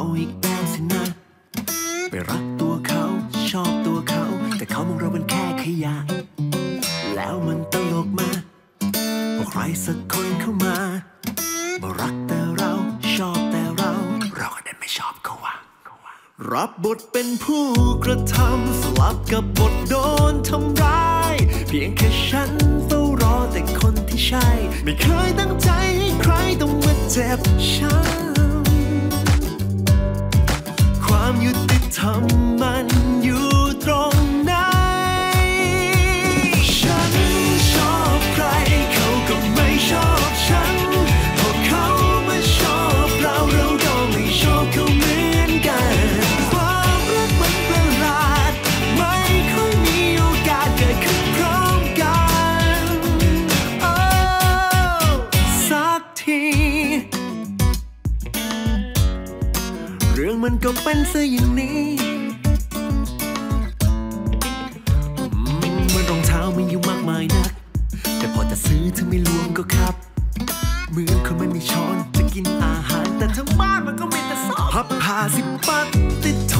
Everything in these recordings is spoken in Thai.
เอาอีกแล้วสินะ ไปรักตัวเขาชอบตัวเขา แต่เขามองเราเป็นแค่ขยะ แล้วมันตลกมากว่าใครสักคนเข้ามามารักแต่เราชอบแต่เรา เราก็ดันไม่ชอบเขาว่ะรับบทเป็นผู้กระทำสลับกับบทโดนทำร้าย เพียงแค่ฉันเฝ้ารอแต่คนที่ใช่ ไม่เคยตั้งใจให้ใครต้องมาเจ็บช้ำ ยุ มันก็เป็นซะอย่างนี้อืมมันรองเท้ามันอยู่มากมายนัก แต่พอจะซื้อเธอไม่ลวงก็ครับเหมือนคนไม่มีช้อนจะกินอาหาร แต่ทั้งบ้านมันก็มีแต่ซอสพับผ้าสิปัดติดโท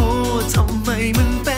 ทำไมมันเป็น